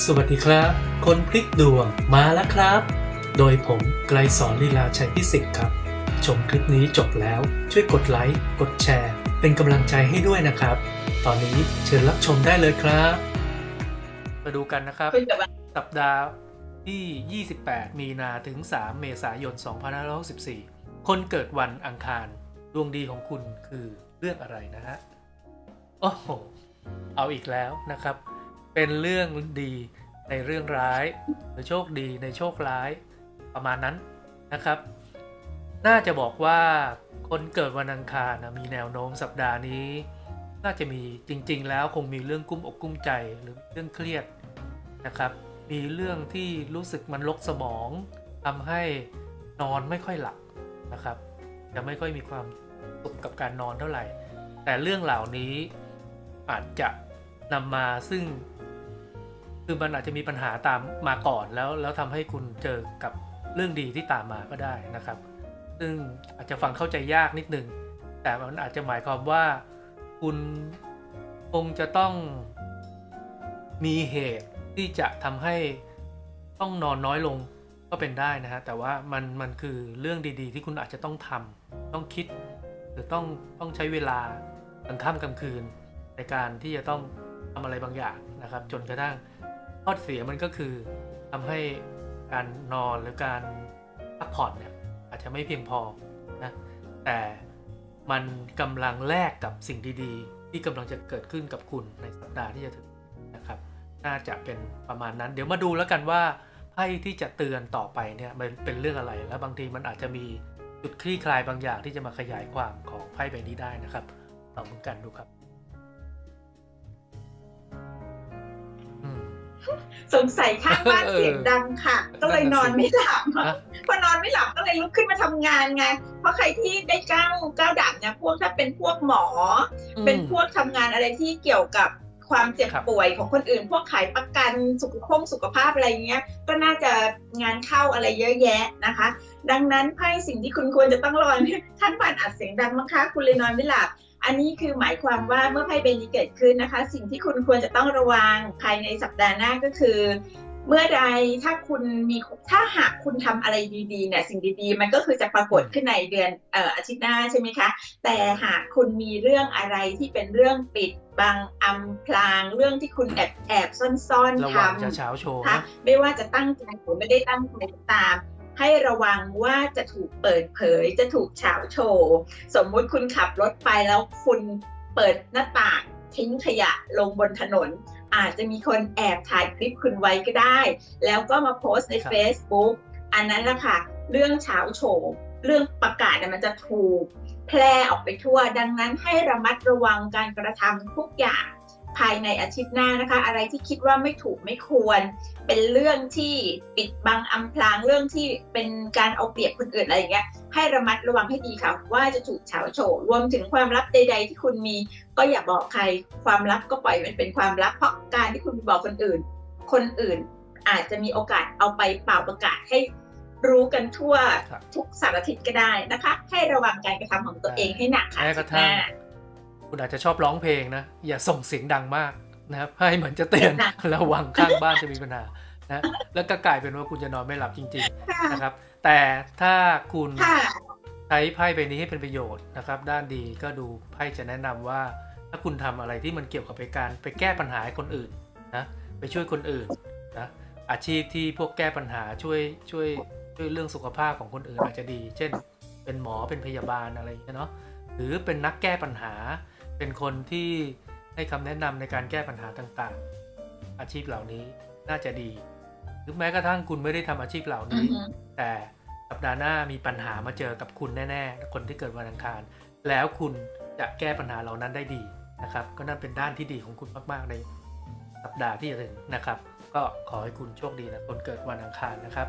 สวัสดีครับ คนพลิกดวงมาแล้วครับ โดยผมไกลสอนลีลาชัยพิสิทธิ์ครับ ชมคลิปนี้จบแล้วช่วยกดไลค์ กดแชร์ เป็นกำลังใจให้ด้วยนะครับ ตอนนี้เชิญรับชมได้เลยครับ มาดูกันนะครับคุยกับว่าสัปดาห์ที่ 28 มีนาถึง 3 เมษายน 2564 คนเกิดวันอังคาร ดวงดีของคุณคือเรื่องอะไรนะฮะ โอ้โห เอาอีกแล้วนะครับ เป็นเรื่องดีในเรื่องร้าย หรือโชคดีในโชคร้ายประมาณนั้นนะครับ น่าจะบอกว่าคนเกิดวันอังคารนะมีแนวโน้มสัปดาห์นี้ น่าจะมีจริง ๆ แล้วคงมีเรื่องกุ้มอกกุ้มใจหรือเรื่องเครียดนะครับ มีเรื่องที่รู้สึกมันลกสมองทำให้นอนไม่ค่อยหลับนะครับ จะไม่ค่อยมีความสุขกับการนอนเท่าไหร่ แต่เรื่องเหล่านี้อาจจะ นำมาซึ่ง คือมันอาจจะมีปัญหาตามมาก่อนแล้ว แล้วทำให้คุณเจอกับเรื่องดีที่ตามมาก็ได้นะครับ ซึ่งอาจจะฟังเข้าใจยากนิดนึง แต่มันอาจจะหมายความว่าคุณคงจะต้องมีเหตุที่จะทำให้ต้องนอนน้อยลงก็เป็นได้นะฮะ แต่ว่ามันมันคือเรื่องดีๆ ที่คุณอาจจะต้องทำต้องคิด หรือต้องต้องใช้เวลากลางค่ำกลางคืนในการที่จะต้อง ทำอะไรบางอย่างนะครับ จนกระทั่งข้อเสียมันก็คือทำให้การนอนหรือการพักผ่อนเนี่ยอาจจะไม่เพียงพอนะแต่มันกำลังแลกกับสิ่งดีๆ ที่กำลังจะเกิดขึ้นกับคุณในสัปดาห์ที่จะถึงนะครับ น่าจะเป็นประมาณนั้น เดี๋ยวมาดูแล้วกันว่าไพ่ที่จะเตือนต่อไปเนี่ยมันเป็นเรื่องอะไรแล้วบางทีมันอาจจะมีจุดคลี่คลายบางอย่างที่จะมาขยายความของไพ่ใบนี้ได้นะครับลองกันดูครับ สงสัยข้างบ้านเออเสียงดังค่ะ ก็เลยนอนไม่หลับนะพอนอนไม่หลับก็เลยลุกขึ้นมาทำงานไง เพราะใครที่ได้ก้าวก้าวดับเนี่ยพวกถ้าเป็นพวกหมออเป็นพวกทำงานอะไรที่เกี่ยวกับความเจ็บครับป่วยของคนอื่น พวกขายประกันสุขภาพสุขภาพอะไรเงี้ย ก็น่าจะงานเข้าอะไรเยอะแยะนะคะ ดังนั้นไพ่สิ่งที่คุณควรจะต้องระวังท่านผ่านอัดเสียงดังมั้งคะคุณเลยนอนไม่หลับ อันนี้คือหมายความว่าเมื่อไพ่เบนนี้เกิดขึ้นนะคะ สิ่งที่คุณควรจะต้องระวังภายในสัปดาห์หน้าก็คือ เมื่อใดถ้าคุณมีถ้าหากคุณทำอะไรดีๆเนี่ยสิ่งดีๆ มันก็คือจะปรากฏขึ้นในเดือนเอ่ออาทิตย์หน้าใช่ไหมคะแต่หากคุณมีเรื่องอะไรที่เป็นเรื่องปิดบังอำพรางเรื่องที่คุณแอบแอบซ่อนระๆทวังจะำเช้าโชว์คะนะไม่ว่าจะตั้งใจหรือไม่ได้ตั้งใจก็ตาม ให้ระวังว่าจะถูกเปิดเผย จะถูกเฉาโชว์ สมมุติคุณขับรถไปแล้วคุณเปิดหน้าต่างทิ้งขยะลงบนถนน อาจจะมีคนแอบถ่ายคลิปคุณไว้ก็ได้ แล้วก็มาโพสต์ในครับ Facebook อันนั้นแหละค่ะ เรื่องเฉาโชว์เรื่องประกาศเนี่ยมันจะถูกแพร่ออกไปทั่ว ดังนั้นให้ระมัดระวังการกระทำทุกอย่าง ภายในอาทิตย์หน้านะคะ อะไรที่คิดว่าไม่ถูกไม่ควร เป็นเรื่องที่ปิดบังอำพรางเรื่องที่เป็นการเอาเปรียบคนอื่นอะไรอย่างเงี้ยให้ระมัดระวังให้ดีค่ะ ว่าจะถูกเฉาโฉรวมถึงความลับใด ๆ ที่คุณมี ก็อย่าบอกใครความลับก็ปล่อยมันเป็นความลับ เพราะการที่คุณบอกคนอื่น คนอื่นอาจจะมีโอกาสเอาไปเป่าประกาศให้รู้กันทั่วครับทุกสารทิศก็ได้นะคะ ให้ระวังการกระทำของตัวเองให้หนักค่ะแม้กระทั่ง คุณอาจจะชอบร้องเพลงนะ อย่าส่งเสียงดังมากนะครับให้เหมือนจะเตือนระวังข้างบ้านจะมีปัญหานะแล้วก็กลายเป็นว่าคุณจะนอนไม่หลับจริงค่ะๆนะครับ แต่ถ้าคุณค่ะใช้ไพ่ใบนี้ให้เป็นประโยชน์นะครับ ด้านดีก็ดูไพ่จะแนะนำว่า ถ้าคุณทำอะไรที่มันเกี่ยวกับไปการไปแก้ปัญหาให้คนอื่นนะไปช่วยคนอื่นนะอาชีพที่พวกแก้ปัญหาช่วยช่วยช่วยเรื่องสุขภาพของคนอื่นอาจจะดี เช่น เป็นหมอเป็นพยาบาลอะไรอย่างเงี้ยเนาะหรือเป็นนักแก้ปัญหา เป็นคนที่ให้คำแนะนำในการแก้ปัญหาต่างๆ อาชีพเหล่านี้น่าจะดี หรือแม้กระทั่งคุณไม่ได้ทำอาชีพเหล่าอืนี้อฮึแต่สัปดาห์หน้ามีปัญหามาเจอกับคุณแน่ๆ คนที่เกิดวันอังคาร แล้วคุณจะแก้ปัญหาเหล่านั้นได้ดีนะครับ ก็นั่นเป็นด้านที่ดีของคุณมากๆในสัปดาห์ที่จะถึงนะครับ ก็ขอให้คุณโชคดีนะคนเกิดวันอังคารนะครับ